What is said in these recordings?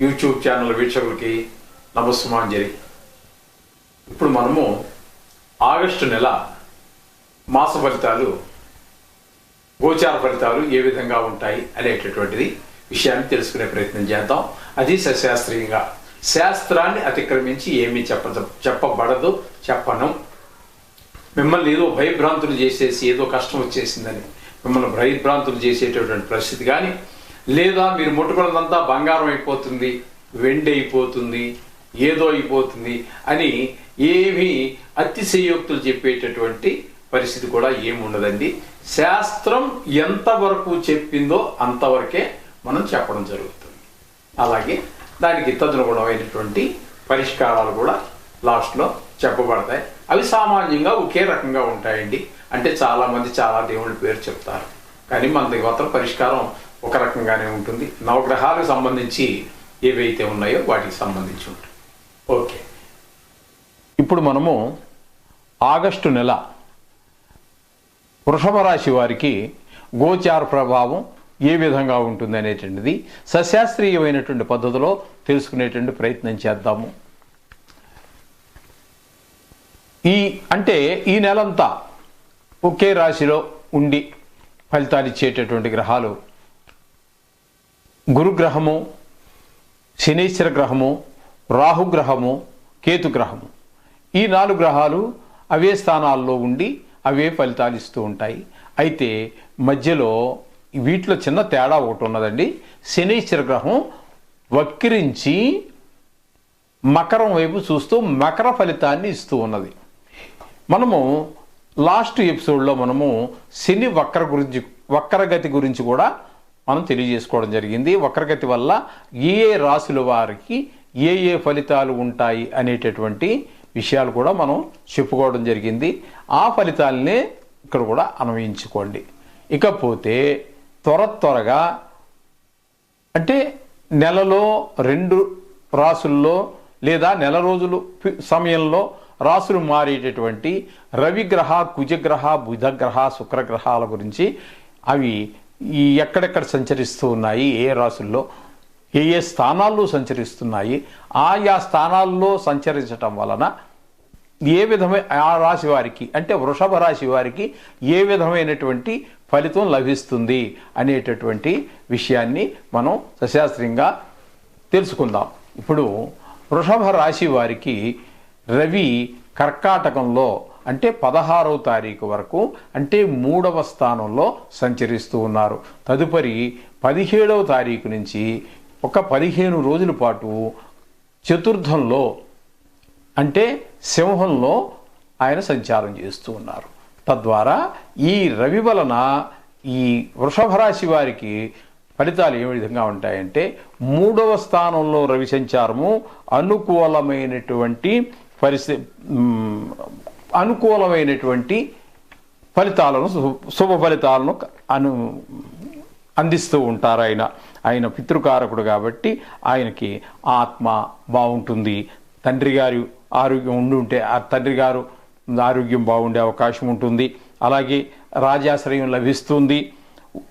YouTube channel వీక్షకులకి నమస్సుమాంజలి ఇప్పుడు మనము August నెల మాస ఫలితాలు గోచార ఫలితాలు ఏ విధంగా ఉంటాయి అనేటటువంటిది విషయాన్ని తెలుసుకునే ప్రయత్నం చేద్దాం. అది సశాస్త్రీయంగా. శాస్త్రాన్ని అతిక్రమించి ఏమీ చెప్ప చెప్పబడదు చెప్పను. మిమ్మల్ని ఏదో భయభ్రాంతులు చేసేసి ఏదో కష్టం వచ్చేసిందని మిమ్మల్ని భయభ్రాంతులు చేసేటటువంటి పరిస్థితి కానీ లేదా మీరు ముట్టుకున్నదంతా బంగారం అయిపోతుంది వెండి అయిపోతుంది ఏదో అయిపోతుంది అని ఏమీ అతిశయోక్తులు చెప్పేటటువంటి పరిస్థితి కూడా ఏముండదండి. శాస్త్రం ఎంతవరకు చెప్పిందో అంతవరకే మనం చెప్పడం జరుగుతుంది. అలాగే దానికి తదనుగుణమైనటువంటి పరిష్కారాలు కూడా లాస్ట్లో చెప్పబడతాయి. అవి సామాన్యంగా ఒకే రకంగా ఉంటాయండి. అంటే చాలామంది చాలా దేవుళ్ళ పేరు చెప్తారు. కానీ మన దగ్గర పరిష్కారం ఒక రకంగానే ఉంటుంది. నవగ్రహాలకు సంబంధించి ఏవైతే ఉన్నాయో వాటికి సంబంధించి ఉంటుంది. ఓకే. ఇప్పుడు మనము ఆగస్టు నెల వృషభ రాశి వారికి గోచార ప్రభావం ఏ విధంగా ఉంటుంది అనేటువంటిది సశాస్త్రీయమైనటువంటి పద్ధతిలో తెలుసుకునేటువంటి ప్రయత్నం చేద్దాము. ఈ అంటే ఈ నెలంతా ఒకే రాశిలో ఉండి ఫలితాలు ఇచ్చేటటువంటి గ్రహాలు గురుగ్రహము శనీశ్వర గ్రహము రాహుగ్రహము కేతుగ్రహము ఈ నాలుగు గ్రహాలు అవే స్థానాల్లో ఉండి అవే ఫలితాలు ఇస్తూ ఉంటాయి. అయితే మధ్యలో వీటిలో చిన్న తేడా ఒకటి ఉన్నదండి. శనీశ్వర గ్రహం వక్రించి మకరం వైపు చూస్తూ మకర ఫలితాన్ని ఇస్తూ ఉన్నది. మనము లాస్ట్ ఎపిసోడ్లో మనము శని వక్ర గురించి వక్రగతి గురించి కూడా మనం తెలియజేసుకోవడం జరిగింది. వక్రగతి వల్ల ఏ ఏ రాశుల వారికి ఏ ఏ ఫలితాలు ఉంటాయి అనేటటువంటి విషయాలు కూడా మనం చెప్పుకోవడం జరిగింది. ఆ ఫలితాలనే ఇక్కడ కూడా అన్వయించుకోండి. ఇకపోతే త్వర త్వరగా అంటే నెలలో రెండు రాసుల్లో లేదా నెల రోజులు సమయంలో రాసులు మారేటటువంటి రవిగ్రహ కుజగ్రహ బుధగ్రహ శుక్రగ్రహాల గురించి అవి ఎక్కడెక్కడ సంచరిస్తూ ఉన్నాయి ఏ రాసుల్లో ఏ ఏ స్థానాల్లో సంచరిస్తున్నాయి ఆయా స్థానాల్లో సంచరించటం వలన ఏ విధమైన ఆ రాశి వారికి అంటే వృషభ రాశి వారికి ఏ విధమైనటువంటి ఫలితం లభిస్తుంది అనేటటువంటి విషయాన్ని మనం సశాస్త్రీయంగా తెలుసుకుందాం. ఇప్పుడు వృషభ రాశి వారికి రవి కర్కాటకంలో అంటే పదహారవ తారీఖు వరకు అంటే మూడవ స్థానంలో సంచరిస్తూ ఉన్నారు. తదుపరి పదిహేడవ తారీఖు నుంచి ఒక పదిహేను రోజుల పాటు చతుర్థంలో అంటే సింహంలో ఆయన సంచారం చేస్తూ ఉన్నారు. తద్వారా ఈ రవి వలన ఈ వృషభ రాశి వారికి ఫలితాలు ఏ విధంగా ఉంటాయంటే మూడవ స్థానంలో రవి సంచారము అనుకూలమైనటువంటి పరిస్థితి అనుకూలమైనటువంటి ఫలితాలను శుభ- ఫలితాలను అను అందిస్తూ ఉంటారు ఆయన. ఆయన పితృకారకుడు కాబట్టి ఆయనకి ఆత్మ బాగుంటుంది. తండ్రి గారి ఆరోగ్యం ఉండి ఉంటే ఆ తండ్రి గారు ఆరోగ్యం బాగుండే అవకాశం ఉంటుంది. అలాగే రాజాశ్రయం లభిస్తుంది.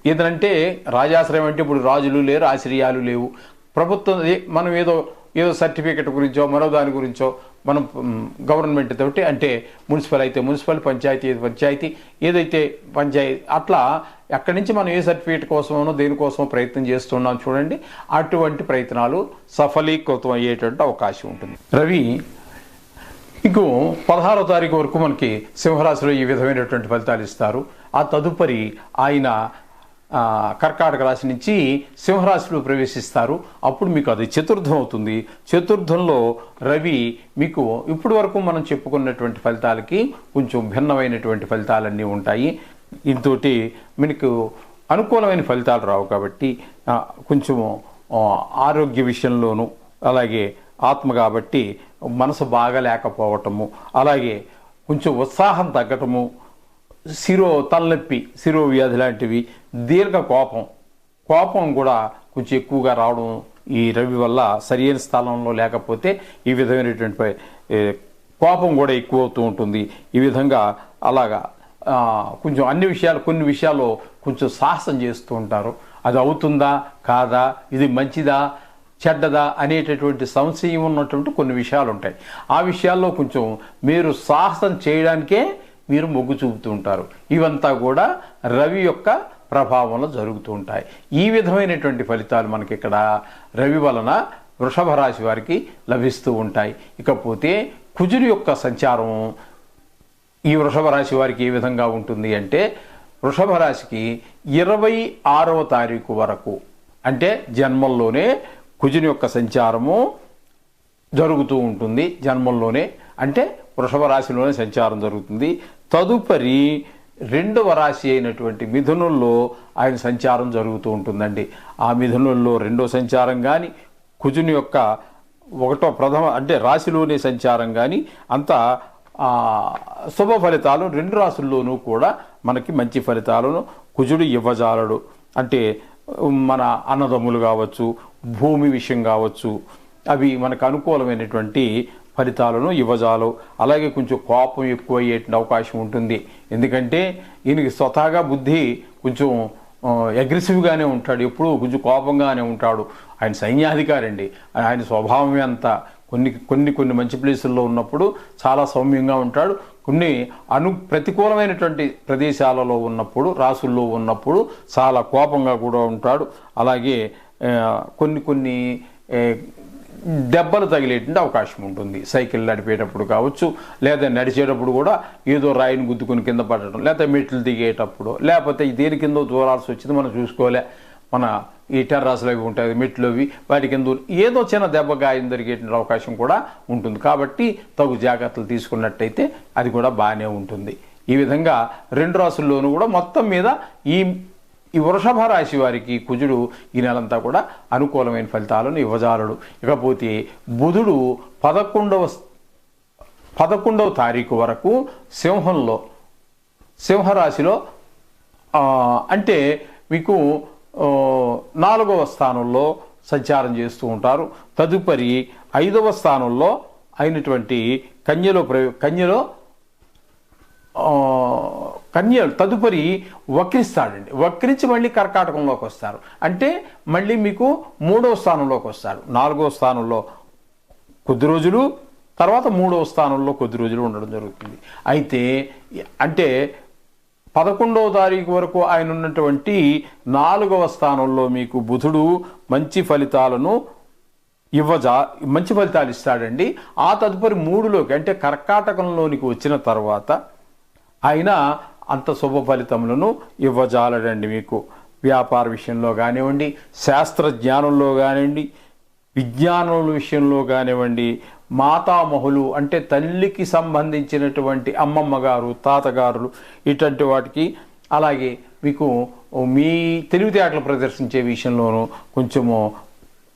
ఏదంటే రాజాశ్రయం అంటే ఇప్పుడు రాజులు లేరు ఆశ్రయాలు లేవు. ప్రభుత్వం మనం ఏదో ఏదో సర్టిఫికెట్ గురించో మరో దాని గురించో మనం గవర్నమెంట్ తోటి అంటే మున్సిపల్ అయితే మున్సిపల్ పంచాయతీ పంచాయతీ ఏదైతే పంచాయతీ అట్లా ఎక్కడి నుంచి మనం ఏ సర్టిఫికేట్ కోసమో దేనికోసమో ప్రయత్నం చేస్తున్నాం చూడండి. అటువంటి ప్రయత్నాలు సఫలీకృతం అయ్యేటువంటి అవకాశం ఉంటుంది. రవి ఇంకో పదహారో తారీఖు వరకు మనకి సింహరాశిలో ఈ విధమైనటువంటి ఫలితాలు ఇస్తారు. ఆ తదుపరి ఆయన కర్కాటక రాశి నుంచి సింహరాశిలో ప్రవేశిస్తారు. అప్పుడు మీకు అది చతుర్థం అవుతుంది. చతుర్థంలో రవి మీకు ఇప్పటి వరకు మనం చెప్పుకున్నటువంటి ఫలితాలకి కొంచెం భిన్నమైనటువంటి ఫలితాలన్నీ ఉంటాయి. ఇంతోటి మీకు అనుకూలమైన ఫలితాలు రావు కాబట్టి కొంచెము ఆరోగ్య విషయంలోనూ అలాగే ఆత్మ కాబట్టి మనసు బాగా లేకపోవటము అలాగే కొంచెం ఉత్సాహం తగ్గటము శిరో తలనొప్పి శిరో వ్యాధి లాంటివి దీర్ఘ కోపం. కోపం కూడా కొంచెం ఎక్కువగా రావడం ఈ రవి వల్ల సరియైన స్థలంలో లేకపోతే ఈ విధమైనటువంటి కోపం కూడా ఎక్కువ అవుతూ ఉంటుంది. ఈ విధంగా అలాగా కొంచెం అన్ని విషయాలు కొన్ని విషయాల్లో కొంచెం సాహసం చేస్తూ ఉంటారు. అది అవుతుందా? కాదా? ఇది మంచిదా? చెడ్డదా? అనేటటువంటి సంశయం ఉన్నటువంటి కొన్ని విషయాలు ఉంటాయి. ఆ విషయాల్లో కొంచెం మీరు సాహసం చేయడానికే మీరు మొగ్గు చూపుతూ ఉంటారు. ఇవంతా కూడా రవి యొక్క ప్రభావంలో జరుగుతూ ఉంటాయి. ఈ విధమైనటువంటి ఫలితాలు మనకి ఇక్కడ రవి వలన వృషభ రాశి వారికి లభిస్తూ ఉంటాయి. ఇకపోతే కుజుని యొక్క సంచారం ఈ వృషభ రాశి వారికి ఏ విధంగా ఉంటుంది అంటే వృషభ రాశికి ఇరవై ఆరవ తారీఖు వరకు అంటే జన్మల్లోనే కుజుని యొక్క సంచారము జరుగుతూ ఉంటుంది. జన్మంలోనే అంటే వృషభ రాశిలోనే సంచారం జరుగుతుంది. తదుపరి రెండవ రాశి అయినటువంటి మిథునుల్లో ఆయన సంచారం జరుగుతూ ఉంటుందండి. ఆ మిథునుల్లో రెండో సంచారం కానీ కుజుని యొక్క ఒకటో ప్రథమ అంటే రాశిలోనే సంచారం కానీ అంతా శుభ ఫలితాలు రెండు రాసుల్లోనూ కూడా మనకి మంచి ఫలితాలను కుజుడు ఇవ్వజాలడు. అంటే మన అన్నదమ్ములు కావచ్చు భూమి విషయం కావచ్చు అవి మనకు అనుకూలమైనటువంటి ఫలితాలను ఇవ్వజాలు అలాగే కొంచెం కోపం ఎక్కువ అయ్యేటువంటి అవకాశం ఉంటుంది. ఎందుకంటే ఈయనకి స్వతహాగా బుద్ధి కొంచెం అగ్రెసివ్గానే ఉంటాడు. ఎప్పుడూ కొంచెం కోపంగానే ఉంటాడు. ఆయన సైన్యాధికారి అండి ఆయన స్వభావం అంతా కొన్ని కొన్ని కొన్ని మంచి ప్లేసుల్లో ఉన్నప్పుడు చాలా సౌమ్యంగా ఉంటాడు. కొన్ని అను ప్రతికూలమైనటువంటి ప్రదేశాలలో ఉన్నప్పుడు రాసుల్లో ఉన్నప్పుడు చాలా కోపంగా కూడా ఉంటాడు. అలాగే కొన్ని కొన్ని దెబ్బలు తగిలేటువంటి అవకాశం ఉంటుంది. సైకిల్ నడిపేటప్పుడు కావచ్చు లేదా నడిచేటప్పుడు కూడా ఏదో రాయిని గుద్దుకుని కింద పడటం లేకపోతే మెట్లు దిగేటప్పుడు లేకపోతే దేని కింద దూరాల్సి వచ్చింది మనం చూసుకోలే. మన ఈ టెర్రాసులు అవి ఉంటాయి మెట్లు అవి వాటి కింద ఏదో చిన్న దెబ్బ గాయం జరిగేటువంటి అవకాశం కూడా ఉంటుంది. కాబట్టి తగు జాగ్రత్తలు తీసుకున్నట్టయితే అది కూడా బాగానే ఉంటుంది. ఈ విధంగా రెండు రాసుల్లోనూ కూడా మొత్తం మీద ఈ ఈ వృషభ రాశి వారికి కుజుడు ఈ నెలంతా కూడా అనుకూలమైన ఫలితాలను ఇవ్వజాలడు. ఇకపోతే బుధుడు పదకొండవ పదకొండవ తారీఖు వరకు సింహంలో సింహరాశిలో అంటే మీకు నాలుగవ స్థానంలో సంచారం చేస్తూ ఉంటారు. తదుపరి ఐదవ స్థానంలో అయినటువంటి కన్యలో ప్రయో కన్యలో కన్య తదుపరి వక్రిస్తాడండి. వక్రించి మళ్ళీ కర్కాటకంలోకి వస్తారు. అంటే మళ్ళీ మీకు మూడవ స్థానంలోకి వస్తారు. నాలుగవ స్థానంలో కొద్ది రోజులు తర్వాత మూడవ స్థానంలో కొద్ది రోజులు ఉండడం జరుగుతుంది. అయితే అంటే పదకొండవ తారీఖు వరకు ఆయన ఉన్నటువంటి నాలుగవ స్థానంలో మీకు బుధుడు మంచి ఫలితాలను ఇవ్వజా మంచి ఫలితాలు ఇస్తాడండి. ఆ తదుపరి మూడులోకి అంటే కర్కాటకంలోనికి వచ్చిన తర్వాత ఆయన అంత శుభ ఫలితములను ఇవ్వజాలడండి మీకు. వ్యాపార విషయంలో కానివ్వండి శాస్త్రజ్ఞానంలో కానివ్వండి విజ్ఞానముల విషయంలో కానివ్వండి మాతామహులు అంటే తల్లికి సంబంధించినటువంటి అమ్మమ్మ గారు తాతగారులు ఇటువంటి వాటికి అలాగే మీకు మీ తెలివితేటలు ప్రదర్శించే విషయంలోనూ కొంచెము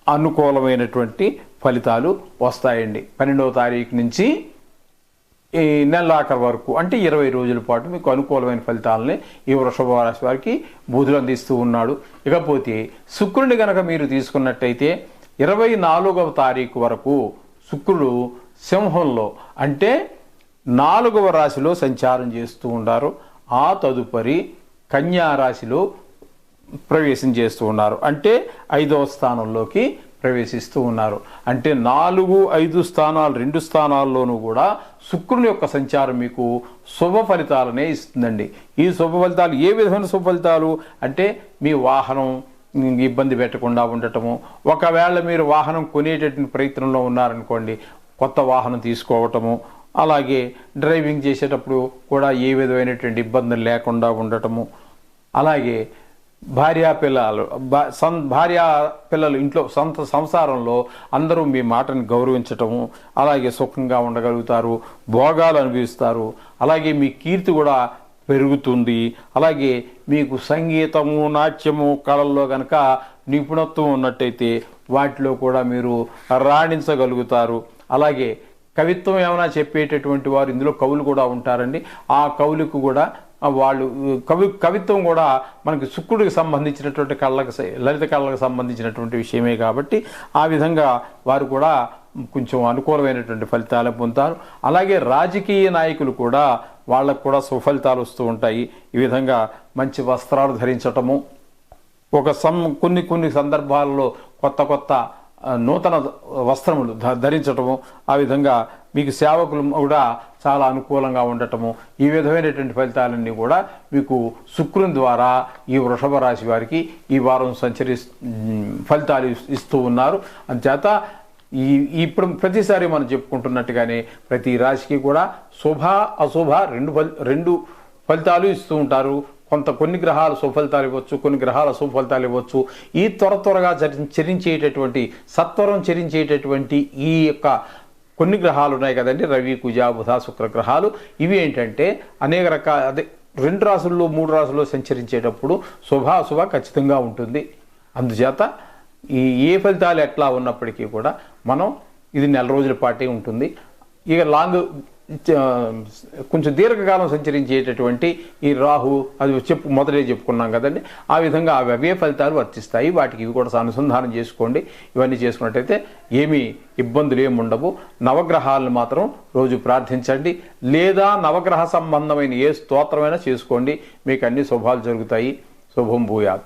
అనుకూలమైనటువంటి ఫలితాలు వస్తాయండి. పన్నెండవ తారీఖు నుంచి ఈ నెలాఖరు వరకు అంటే ఇరవై రోజుల పాటు మీకు అనుకూలమైన ఫలితాలని ఈ వృషభ రాశి వారికి బుధులు అందిస్తూ ఉన్నాడు. ఇకపోతే శుక్రుని గనక మీరు తీసుకున్నట్టయితే ఇరవై నాలుగవ తారీఖు వరకు శుక్రుడు సింహంలో అంటే నాలుగవ రాశిలో సంచారం చేస్తూ ఉన్నారు ఆ తదుపరి కన్యా రాశిలో ప్రవేశం చేస్తూ ఉన్నారు. అంటే ఐదవ స్థానంలోకి ప్రవేశిస్తూ ఉన్నారు. అంటే నాలుగు ఐదు స్థానాలు రెండు స్థానాల్లోనూ కూడా శుక్రుని యొక్క సంచారం మీకు శుభ ఫలితాలనే ఇస్తుందండి. ఈ శుభ ఫలితాలు ఏ విధమైన శుభ ఫలితాలు? అంటే మీ వాహనం ఇబ్బంది పెట్టకుండా ఉండటము. ఒకవేళ మీరు వాహనం కొనేటటువంటి ప్రయత్నంలో ఉన్నారనుకోండి కొత్త వాహనం తీసుకోవటము. అలాగే డ్రైవింగ్ చేసేటప్పుడు కూడా ఏ విధమైనటువంటి ఇబ్బందులు లేకుండా ఉండటము. అలాగే భార్యా పిల్లలు భా- సం- భార్యా పిల్లలు ఇంట్లో సొంత సంసారంలో అందరూ మీ మాటని గౌరవించటము అలాగే సుఖంగా ఉండగలుగుతారు భోగాలు అనుభవిస్తారు. అలాగే మీ కీర్తి కూడా పెరుగుతుంది. అలాగే మీకు సంగీతము నాట్యము కళల్లో కనుక నిపుణత్వం ఉన్నట్టయితే వాటిలో కూడా మీరు రాణించగలుగుతారు. అలాగే కవిత్వం ఏమైనా చెప్పేటటువంటి వారు ఇందులో కవులు కూడా ఉంటారండి. ఆ కవులకు కూడా వాళ్ళు కవి కవిత్వం కూడా మనకి శుక్రుడికి సంబంధించినటువంటి కళ్ళకు లలిత కళ్ళకు సంబంధించినటువంటి విషయమే కాబట్టి ఆ విధంగా వారు కూడా కొంచెం అనుకూలమైనటువంటి ఫలితాలు పొందుతారు. అలాగే రాజకీయ నాయకులు కూడా వాళ్ళకు కూడా సుఫలితాలు వస్తూ ఉంటాయి. ఈ విధంగా మంచి వస్త్రాలు ధరించటము ఒక సం కొన్ని కొన్ని సందర్భాల్లో కొత్త కొత్త నూతన వస్త్రములు ధరించటము ఆ విధంగా మీకు సేవకులు కూడా చాలా అనుకూలంగా ఉండటము ఈ విధమైనటువంటి ఫలితాలన్నీ కూడా మీకు శుక్రుని ద్వారా ఈ వృషభ రాశి వారికి ఈ వారం సంచరి ఫలితాలు ఇస్తూ ఉన్నారు. అంచేత ఈ ఇప్పుడు ప్రతిసారి మనం చెప్పుకుంటున్నట్టుగానే ప్రతి రాశికి కూడా శుభ అశుభ రెండు ఫలి రెండు ఫలితాలు ఇస్తూ ఉంటారు. కొంత కొన్ని గ్రహాలు సుఫలితాలు ఇవ్వచ్చు కొన్ని గ్రహాలు సుఫలితాలు ఇవ్వచ్చు. ఈ త్వర త్వరగా చరి- చరించేటటువంటి సత్వరం చరించేటటువంటి ఈ యొక్క కొన్ని గ్రహాలు ఉన్నాయి కదండి. రవి కుజ బుధ శుక్ర గ్రహాలు. ఇవి ఏంటంటే అనేక రకాల అదే రెండు రాసుల్లో మూడు రాసుల్లో సంచరించేటప్పుడు శుభాశుభ ఖచ్చితంగా ఉంటుంది. అందుచేత ఈ ఏ ఫలితాలు ఎట్లా ఉన్నప్పటికీ కూడా మనం ఇది నెల రోజుల పాటే ఉంటుంది. ఇక లాంగ్ కొంచెం దీర్ఘకాలం సంచరించేటటువంటి ఈ రాహు అది చెప్పు మొదటే చెప్పుకున్నాం కదండి. ఆ విధంగా అవి అవే ఫలితాలు వర్తిస్తాయి. వాటికి ఇవి కూడా అనుసంధానం చేసుకోండి. ఇవన్నీ చేసుకున్నట్టయితే ఏమీ ఇబ్బందులు ఏమి ఉండవు. నవగ్రహాలను మాత్రం రోజు ప్రార్థించండి. లేదా నవగ్రహ సంబంధమైన ఏ స్తోత్రమైనా చేసుకోండి. మీకు అన్ని శుభాలు జరుగుతాయి. శుభం భూయాత్.